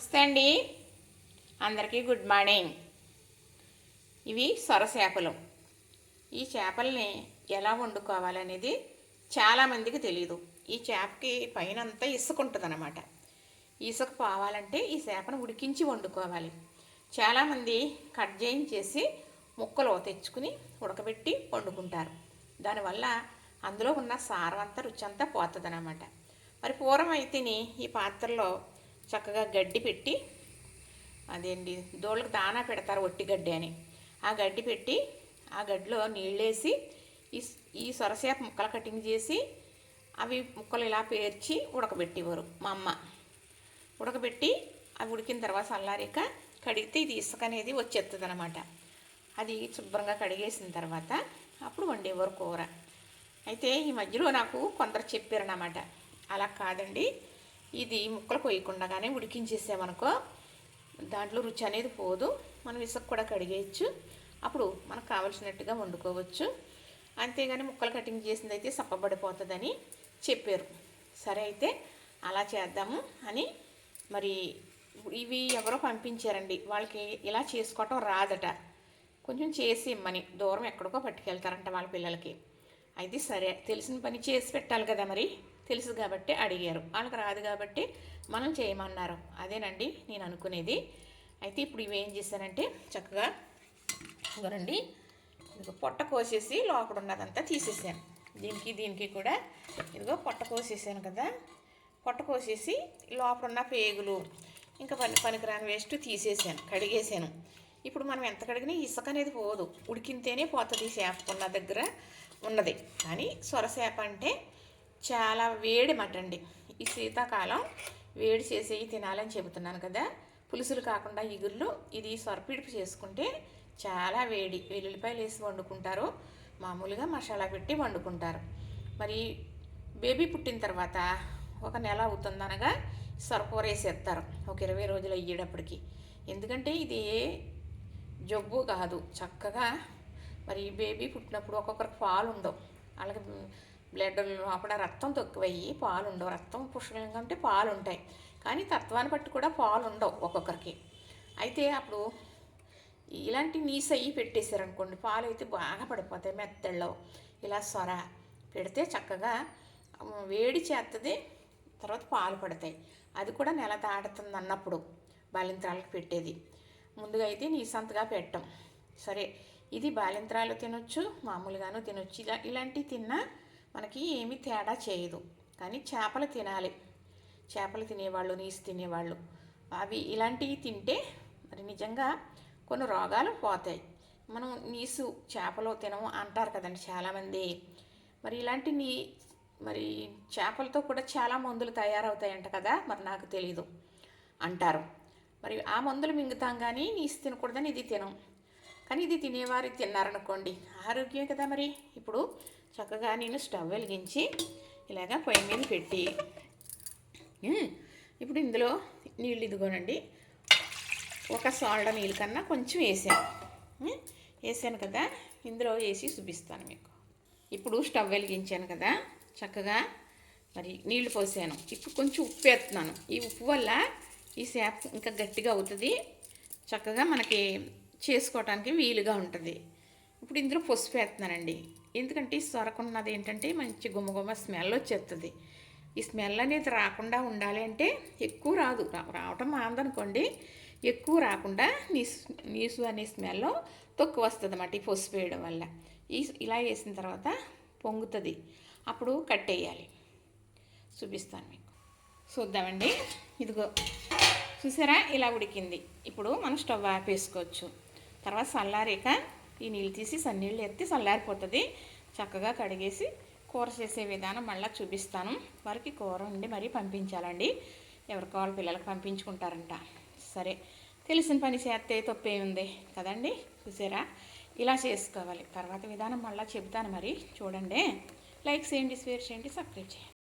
నమస్తే అండి. అందరికీ గుడ్ మార్నింగ్. ఇవి సొర చేపలు. ఈ చేపల్ని ఎలా వండుకోవాలనేది చాలామందికి తెలియదు ఈ చేపకి పైన అంతా ఇసుక ఉంటుంది అనమాట ఇసుక పోవాలంటే ఈ చేపను ఉడికించి వండుకోవాలి. చాలామంది కట్ చేయించేసి ముక్కలు తెచ్చుకుని ఉడకబెట్టి వండుకుంటారు. దానివల్ల అందులో ఉన్న సారం అంతా రుచి అంతా పోతుంది అనమాట మరి పూర్వం అయితేని ఈ పాత్రలో చక్కగా గడ్డి పెట్టి అదేంటి దోళ్ళకి దానా పెడతారు ఒట్టి గడ్డి అని. ఆ గడ్డి పెట్టి ఆ గడ్డిలో నీళ్ళేసి ఈ ఈ సొరసేప ముక్కలు కటింగ్ చేసి అవి ముక్కలు ఇలా పేర్చి ఉడకబెట్టేవారు మా అమ్మ. ఉడకబెట్టి అవి ఉడికిన తర్వాత చల్లారాక కడిగితే ఇది ఇసుక అనేది వచ్చేస్తుంది అనమాట అది శుభ్రంగా కడిగేసిన తర్వాత అప్పుడు వండేవారు కూర. అయితే ఈ మధ్యలో నాకు కొందరు చెప్పారన్నమాట. అలా కాదండి ఇది ముక్కలు కొయ్యకుండానే ఉడికించేసామనుకో దాంట్లో రుచి అనేది పోదు. మనం ఇసుక కూడా కడిగేయచ్చు. అప్పుడు మనకు కావలసినట్టుగా వండుకోవచ్చు. అంతేగాని ముక్కలు కటింగ్ చేసింది అయితే సప్పబడిపోతుందని చెప్పారు. సరే అయితే అలా చేద్దాము అని మరి ఇవి ఎవరో పంపించారండి. వాళ్ళకి ఇలా చేసుకోవటం రాదట. కొంచెం చేసి ఇమ్మని. దూరం ఎక్కడికో పట్టుకెళ్తారంట వాళ్ళ పిల్లలకి. అయితే సరే తెలిసిన పని చేసి పెట్టాలి కదా మరి. తెలుసు కాబట్టి అడిగారు. వాళ్ళకి రాదు కాబట్టి మనం చేయమన్నారు. అదేనండి నేను అనుకునేది. అయితే ఇప్పుడు ఇవి ఏం చేశానంటే చక్కగా ఇవ్వనండి ఇదిగో పొట్ట కోసేసి లోపల ఉన్నదంతా తీసేసాను. దీనికి దీనికి కూడా ఇదిగో పొట్ట కోసేసాను కదా. పొట్ట కోసేసి లోపల ఉన్న పేగులు ఇంకా పని పనికిరాని వేస్ట్ తీసేసాను కడిగేసాను. ఇప్పుడు మనం ఎంత కడిగినా ఇసుక అనేది పోదు. ఉడికింతేనే పోతుంది చేప ఉన్న దగ్గర ఉన్నది. కానీ సొరసేప అంటే చాలా వేడి మటండి. ఈ శీతాకాలం వేడి చేసేవి తినాలని చెబుతున్నాను కదా. పులుసులు కాకుండా ఇగుర్లు ఇది సొరపిడుపు చేసుకుంటే చాలా వేడి. వెల్లుల్లిపాయలు వేసి వండుకుంటారు. మామూలుగా మసాలా పెట్టి వండుకుంటారు. మరి బేబీ పుట్టిన తర్వాత ఒక నెల అవుతుందనగా సొరకూర వేసేస్తారు. ఒక ఇరవై రోజులు అయ్యేటప్పటికి. ఎందుకంటే ఇది జబ్బు కాదు. చక్కగా మరి బేబీ పుట్టినప్పుడు ఒక్కొక్కరికి పాలు ఉండవు వాళ్ళకి బ్లడ్ లోపల రక్తం తక్కువయ్యి పాలు ఉండవు. రక్తం పుష్కలంగా ఉంటే పాలు ఉంటాయి. కానీ తత్వాన్ని బట్టి కూడా పాలు ఉండవు ఒక్కొక్కరికి. అయితే అప్పుడు ఇలాంటి నీస్ అయ్యి పెట్టేశారనుకోండి పాలు అయితే బాగా పడిపోతాయి మెత్తళ్ళలో ఇలా సొర పెడితే చక్కగా వేడి చేస్తుంది తర్వాత పాలు పడతాయి. అది కూడా నెల దాటుతుంది అన్నప్పుడు బాలింత్రాలకు పెట్టేది. ముందుగా అయితే నీసంతగా పెట్టం. సరే ఇది బాలింత్రాలు తినొచ్చు మామూలుగాను తినొచ్చు. ఇలా ఇలాంటివి తిన్నా మనకి ఏమీ తేడా చేయదు. కానీ చేపలు తినాలి. చేపలు తినేవాళ్ళు నీసు తినేవాళ్ళు. అవి ఇలాంటివి తింటే మరి నిజంగా కొన్ని రోగాలు పోతాయి. మనం నీసు చేపలు తినము అంటారు కదండి చాలామంది. మరి ఇలాంటి నీ మరి చేపలతో కూడా చాలా మందులు తయారవుతాయంట కదా మరి నాకు తెలీదు అంటారు. మరి ఆ మందులు మింగుతాం కానీ నీసు తినకూడదని ఇది తినం. కానీ ఇది తినేవారు తిన్నారనుకోండి. ఆరోగ్యం కదా మరి. ఇప్పుడు చక్కగా నేను స్టవ్ వెలిగించి ఇలాగా పొయ్యి మీద పెట్టి ఇప్పుడు ఇందులో నీళ్ళు ఇదిగోనండి. ఒక సాల్డ నీళ్ళ కన్నా కొంచెం వేసాను. వేసాను కదా. ఇందులో వేసి చూపిస్తాను మీకు. ఇప్పుడు స్టవ్ వెలిగించాను కదా. చక్కగా మరి నీళ్ళు పోసాను. ఇప్పుడు కొంచెం ఉప్పు వేస్తున్నాను. ఈ ఉప్పు వల్ల ఈ చేప ఇంకా గట్టిగా అవుతుంది. చక్కగా మనకి చేసుకోవటానికి వీలుగా ఉంటుంది. ఇప్పుడు ఇందులో పసుపు వేస్తున్నానండి. ఎందుకంటే ఈ సొరకున్నది ఏంటంటే మంచి గుమ్మగుమ్మ స్మెల్ వచ్చేస్తుంది ఈ స్మెల్ అనేది రాకుండా ఉండాలి అంటే ఎక్కువ రాదు. రావటం మాందనుకోండి ఎక్కువ రాకుండా నీసు నీసు అనే స్మెల్ తక్కువ వస్తుంది అన్నమాట ఈ పసుపు వేయడం వల్ల. ఈ ఇలా వేసిన తర్వాత పొంగుతుంది. అప్పుడు కట్టేయాలి చూపిస్తాను మీకు. చూద్దామండి. ఇదిగో చూసారా? ఇలా ఉడికింది. ఇప్పుడు మనం స్టవ్ ఆపేసుకోవచ్చు. తర్వాత చల్లారాక ఈ నీళ్ళు తీసి సన్నీళ్ళు ఎత్తి చల్లారిపోతుంది చక్కగా కడిగేసి కూర చేసే విధానం మళ్ళీ చూపిస్తాను. వారికి కూర ఉండి మరీ పంపించాలండి. ఎవరి కావాలి పిల్లలకు పంపించుకుంటారంట. సరే తెలిసిన పని చేస్తే తప్పే ఉంది కదండి? చూసారా? ఇలా చేసుకోవాలి. తర్వాత విధానం మళ్ళీ చెబుతాను మరి. చూడండి. లైక్ చేయండి షేర్ చేయండి సబ్స్క్రైబ్ చేయండి.